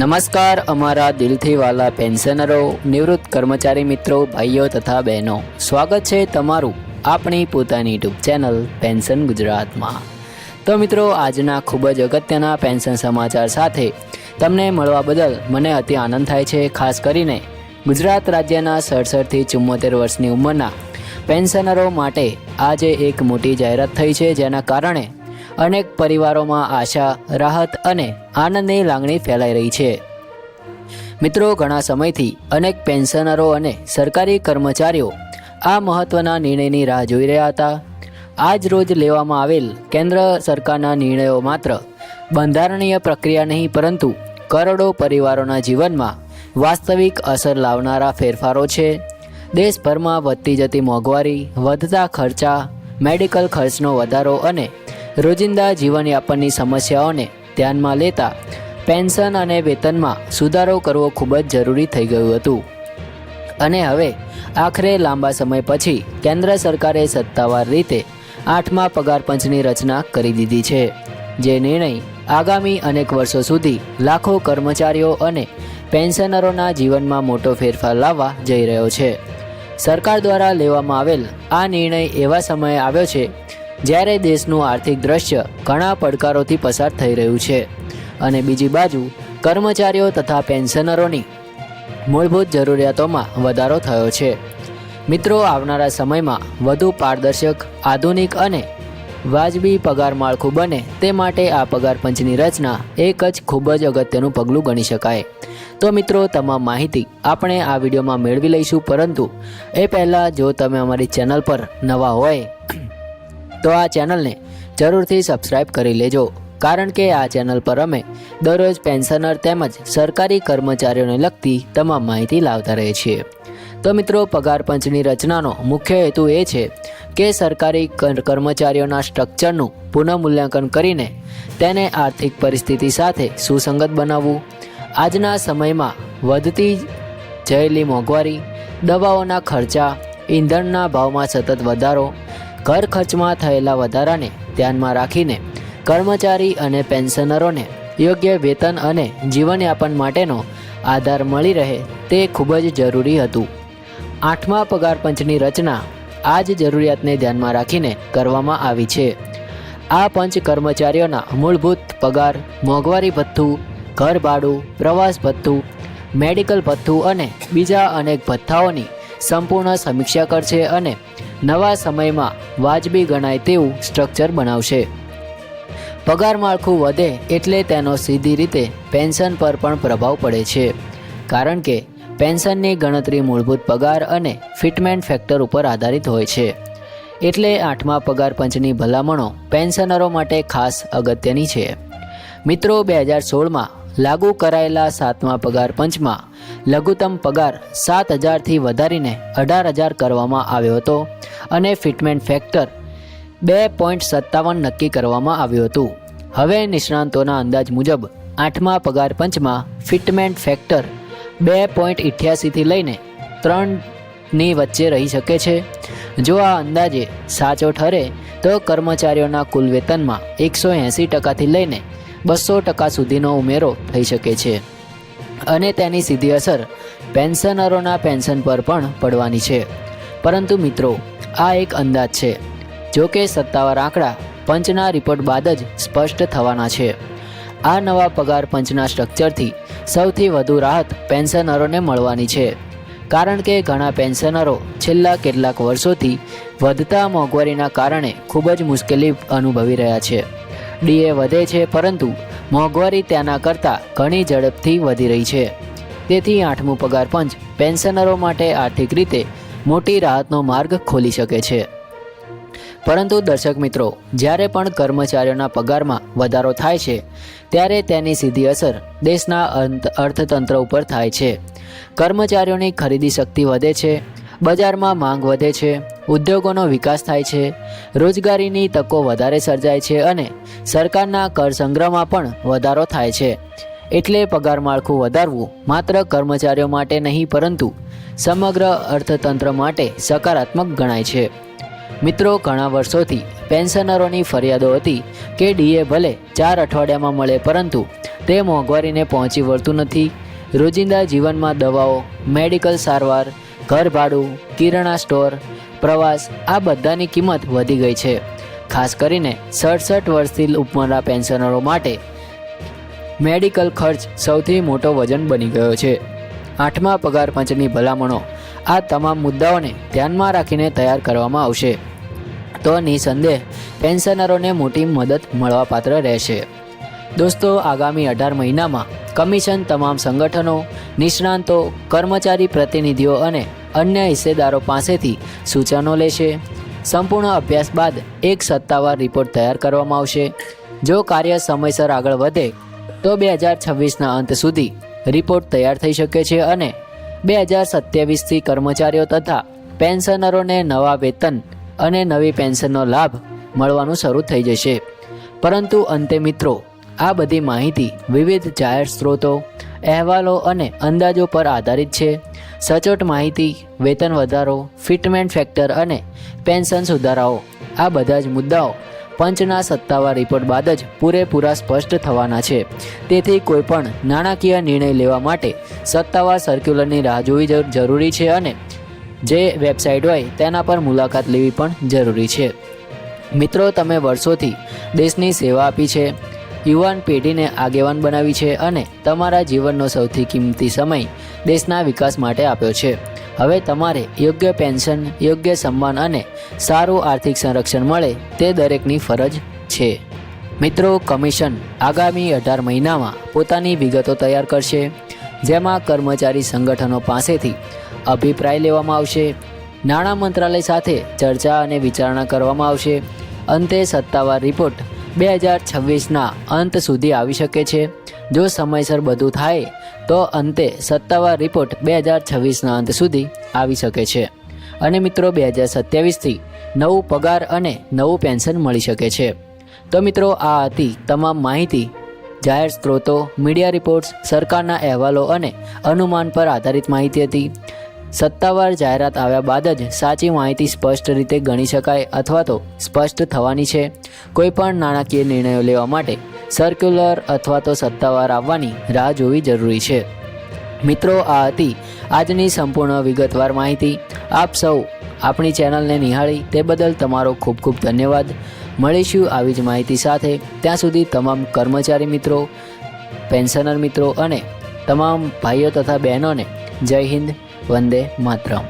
નમસ્કાર, અમારા દિલથી વાલા પેન્શનરો, નિવૃત્ત કર્મચારી મિત્રો, ભાઈઓ તથા બહેનો. સ્વાગત છે તમારું આપણી પોતાની યુટ્યુબ ચેનલ પેન્શન ગુજરાતમાં. તો મિત્રો, આજના ખૂબ જ અગત્યના પેન્શન સમાચાર સાથે તમને મળવા બદલ મને અતિ આનંદ થાય છે, ખાસ કરીને ગુજરાત રાજ્યના સડસઠથી ચુમ્મોતેર વર્ષની ઉંમરના પેન્શનરો માટે આજે એક મોટી જાહેરાત થઈ છે, જેના કારણે અનેક પરિવારોમાં આશા, રાહત અને આનંદની લાગણી ફેલાઈ રહી છે. મિત્રો, ઘણા સમયથી અનેક પેન્શનરો અને સરકારી કર્મચારીઓ આ મહત્વના નિર્ણયની રાહ જોઈ રહ્યા હતા. આજ રોજ લેવામાં આવેલ કેન્દ્ર સરકારના નિર્ણયો માત્ર બંધારણીય પ્રક્રિયા નહીં, પરંતુ કરોડો પરિવારોના જીવનમાં વાસ્તવિક અસર લાવનારા ફેરફારો છે. દેશભરમાં વધતી જતી મોંઘવારી, વધતા ખર્ચા, મેડિકલ ખર્ચનો વધારો અને રોજિંદા જીવનયાપનની સમસ્યાઓને ધ્યાનમાં લેતા પેન્શન અને વેતનમાં સુધારો કરવો ખૂબ જ જરૂરી થઈ ગયું હતું. અને હવે આખરે લાંબા સમય પછી કેન્દ્ર સરકારે સત્તાવાર રીતે આઠમા પગાર પંચની રચના કરી દીધી છે, જે નિર્ણય આગામી અનેક વર્ષો સુધી લાખો કર્મચારીઓ અને પેન્શનરોના જીવનમાં મોટો ફેરફાર લાવવા જઈ રહ્યો છે. સરકાર દ્વારા લેવામાં આવેલ આ નિર્ણય એવા સમયે આવ્યો છે જ્યારે દેશનું આર્થિક દ્રશ્ય ઘણા પડકારોથી પસાર થઈ રહ્યું છે. અને બીજી બાજુ, કર્મચારીઓ તથા પેન્શનરોની મૂળભૂત જરૂરિયાતોમાં વધારો થયો છે. મિત્રો, આવનારા સમયમાં વધુ પારદર્શક, આધુનિક અને વાજબી પગાર માળખું બને તે માટે આ પગાર પંચની રચના એક જ ખૂબ જ અગત્યનું પગલું ગણી શકાય. તો મિત્રો, તમામ માહિતી આપણે આ વિડીયોમાં મેળવી લઈશું, પરંતુ એ પહેલાં જો તમે અમારી ચેનલ પર નવા હોય તો આ ચેનલને જરૂરથી સબસ્ક્રાઇબ કરી લેજો. કારણ કે આ ચેનલ પર અમે દરરોજ પેન્શનર તેમજ સરકારી કર્મચારીઓને લગતી તમામ માહિતી લાવતા રહીએ છીએ. તો મિત્રો, પગાર પંચની રચનાનો મુખ્ય હેતુ એ છે કે સરકારી કર્મચારીઓના સ્ટ્રક્ચરનું પુનઃમૂલ્યાંકન કરીને તેને આર્થિક પરિસ્થિતિ સાથે સુસંગત બનાવવું. આજના સમયમાં વધતી જયેલી મોંઘવારી, દવાઓના ખર્ચા, ઈંધણના ભાવમાં સતત વધારો ઘર ખર્ચમાં થયેલા વધારાને ધ્યાનમાં રાખીને કર્મચારી અને પેન્શનરોને યોગ્ય વેતન અને જીવનયાપન માટેનો આધાર મળી રહે તે ખૂબ જ જરૂરી હતું. આઠમા પગાર પંચની રચના આ જ જરૂરિયાતને ધ્યાનમાં રાખીને કરવામાં આવી છે. આ પંચ કર્મચારીઓના મૂળભૂત પગાર, મોંઘવારી ભથ્થું ઘર ભાડું પ્રવાસ ભથ્થું, મેડિકલ ભથ્થું અને બીજા અનેક ભથ્થાઓની સંપૂર્ણ સમીક્ષા કરશે અને નવા સમયમાં વાજબી ગણાય તેવું સ્ટ્રક્ચર બનાવશે. પગાર માળખું વધે એટલે તેનો સીધી રીતે પેન્શન પર પણ પ્રભાવ પડે છે. કારણ કે પેન્શનની ગણતરી મૂળભૂત પગાર અને ફિટમેન્ટ ફેક્ટર ઉપર આધારિત હોય છે. એટલે આઠમા પગાર પંચની ભલામણો પેન્શનરો માટે ખાસ અગત્યની છે. મિત્રો, બે હજાર સોળમાં લાગુ કરાયેલા સાતમા પગાર પંચમાં લઘુત્તમ પગાર સાત હજારથી વધારીને અઢાર હજાર કરવામાં આવ્યો હતો અને ફિટમેન્ટ ફેક્ટર બે પોઈન્ટ સત્તાવન નક્કી કરવામાં આવ્યું હતું. હવે નિષ્ણાંતોના અંદાજ મુજબ આઠમા પગાર પંચમાં ફિટમેન્ટ ફેક્ટર બે પોઈન્ટ ઇઠ્યાસીથી લઈને ત્રણની વચ્ચે રહી શકે છે. જો આ અંદાજે સાચો ઠરે તો કર્મચારીઓના કુલ વેતનમાં એકસો એંસી ટકાથી લઈને બસો ટકા સુધીનો ઉમેરો થઈ શકે છે. અને તેની સીધી અસર પેન્શનરોના પેન્શન પર પણ પડવાની છે. પરંતુ મિત્રો, આ એક અંદાજ છે, જો કે સત્તાવાર આંકડા પંચના રિપોર્ટ બાદ જ સ્પષ્ટ થવાના છે. આ નવા પગાર પંચના સ્ટ્રક્ચરથી સૌથી વધુ રાહત પેન્શનરોને મળવાની છે. કારણ કે ઘણા પેન્શનરો છેલ્લા કેટલાક વર્ષોથી વધતા મોંઘવારીના કારણે ખૂબ જ મુશ્કેલી અનુભવી રહ્યા છે. ડીએ વધે છે, પરંતુ મોંઘવારી તેના કરતાં ઘણી ઝડપથી વધી રહી છે. તેથી આઠમું પગાર પંચ પેન્શનરો માટે આર્થિક રીતે મોટી રાહતનો માર્ગ ખોલી શકે છે. પરંતુ દર્શક મિત્રો, જ્યારે પણ કર્મચારીઓના પગારમાં વધારો થાય છે, ત્યારે તેની સીધી અસર દેશના અર્થતંત્ર ઉપર થાય છે. કર્મચારીઓની ખરીદી શક્તિ વધે છે, બજારમાં માંગ વધે છે ઉદ્યોગોનો વિકાસ થાય છે. રોજગારીની તકો વધારે સર્જાય છે અને સરકારના કર સંગ્રહમાં પણ વધારો થાય છે. એટલે પગાર માળખું વધારવું માત્ર કર્મચારીઓ માટે નહીં, પરંતુ સમગ્ર અર્થતંત્ર માટે સકારાત્મક ગણાય છે. મિત્રો, ઘણા વર્ષોથી પેન્શનરોની ફરિયાદો હતી કે ડીએ ભલે ચાર અઠવાડિયામાં મળે, પરંતુ તે મોંઘવારીને પહોંચી વળતું નથી. રોજિંદા જીવનમાં દવાઓ, મેડિકલ સારવાર ઘર ભાડું કિરાણા સ્ટોર પ્રવાસ આ બધાની કિંમત વધી ગઈ છે. ખાસ કરીને સડસઠ વર્ષથી ઉપરના પેન્શનરો માટે મેડિકલ ખર્ચ સૌથી મોટો વજન બની ગયો છે. આઠમા પગાર પંચની ભલામણો આ તમામ મુદ્દાઓને ધ્યાનમાં રાખીને તૈયાર કરવામાં આવશે. તો નિસંદેહ પેન્શનરોને મોટી મદદ મળવાપાત્ર રહેશે. દોસ્તો, આગામી અઢાર મહિનામાં કમિશન તમામ સંગઠનો, નિષ્ણાંતો, કર્મચારી પ્રતિનિધિઓ અને અન્ય હિસ્સેદારો પાસેથી સૂચનો લેશે. સંપૂર્ણ અભ્યાસ બાદ એક સત્તાવાર રિપોર્ટ તૈયાર કરવામાં આવશે. જો કાર્ય સમયસર આગળ વધે, તો બે હજાર છવ્વીસના અંત સુધી રિપોર્ટ તૈયાર થઈ શકે છે અને બે હજાર સત્યાવીસથી કર્મચારીઓ તથા પેન્શનરોને નવા વેતન અને નવી પેન્શનનો લાભ મળવાનું શરૂ થઈ જશે. પરંતુ અંતે મિત્રો, આ બધી માહિતી વિવિધ જાહેર સ્ત્રોતો, અહેવાલો અને અંદાજો પર આધારિત છે. સચોટ માહિતી, વેતન વધારો, ફિટમેન્ટ ફેક્ટર અને પેન્શન સુધારાઓ, આ બધા જ મુદ્દાઓ પંચના સત્તાવાર રિપોર્ટ બાદ જ પૂરેપૂરા સ્પષ્ટ થવાના છે. તેથી કોઈપણ નાણાકીય નિર્ણય લેવા માટે સત્તાવાર સર્ક્યુલરની રાહ જોવી જરૂરી છે અને જે વેબસાઇટ હોય તેના પર મુલાકાત લેવી પણ જરૂરી છે. મિત્રો, તમે વર્ષોથી દેશની સેવા આપી છે, યુવાન પેઢીને આગેવાન બનાવી છે અને તમારા જીવનનો સૌથી કિંમતી સમય દેશના વિકાસ માટે આપ્યો છે. હવે તમારે યોગ્ય પેન્શન, યોગ્ય સન્માન અને સારું આર્થિક સંરક્ષણ મળે તે દરેકની ફરજ છે. મિત્રો, કમિશન આગામી અઢાર મહિનામાં પોતાની વિગતો તૈયાર કરશે, જેમાં કર્મચારી સંગઠનો પાસેથી અભિપ્રાય લેવામાં આવશે, નાણાં મંત્રાલય સાથે ચર્ચા અને વિચારણા કરવામાં આવશે, અંતે સત્તાવાર રિપોર્ટ બે હજાર છવ્વીસના અંત સુધી આવી શકે છે. જો સમયસર બધું થાય, તો અંતે સત્તાવાર રિપોર્ટ બે હજાર છવ્વીસના અંત સુધી આવી શકે છે. અને મિત્રો, બે હજાર સત્યાવીસથી નવું પગાર અને નવું પેન્શન મળી શકે છે. તો મિત્રો, આ હતી તમામ માહિતી. જાહેર સ્ત્રોતો, મીડિયા રિપોર્ટ્સ, સરકારના અહેવાલો અને અનુમાન પર આધારિત માહિતી હતી. સત્તાવાર જાહેરાત આવ્યા બાદ જ સાચી માહિતી સ્પષ્ટ રીતે ગણી શકાય અથવા તો સ્પષ્ટ થવાની છે. કોઈપણ નાણાકીય નિર્ણયો લેવા માટે સર્ક્યુલર અથવા તો સત્તાવાર આવવાની રાહ જોવી જરૂરી છે. મિત્રો, આ હતી આજની સંપૂર્ણ વિગતવાર માહિતી. આપ સૌ આપણી ચેનલને નિહાળી તે બદલ તમારો ખૂબ ખૂબ ધન્યવાદ. મળીશું આવી જ માહિતી સાથે. ત્યાં સુધી તમામ કર્મચારી મિત્રો, પેન્શનર મિત્રો અને તમામ ભાઈઓ તથા બહેનોને જય હિન્દ. வந்தே மாத்திரம்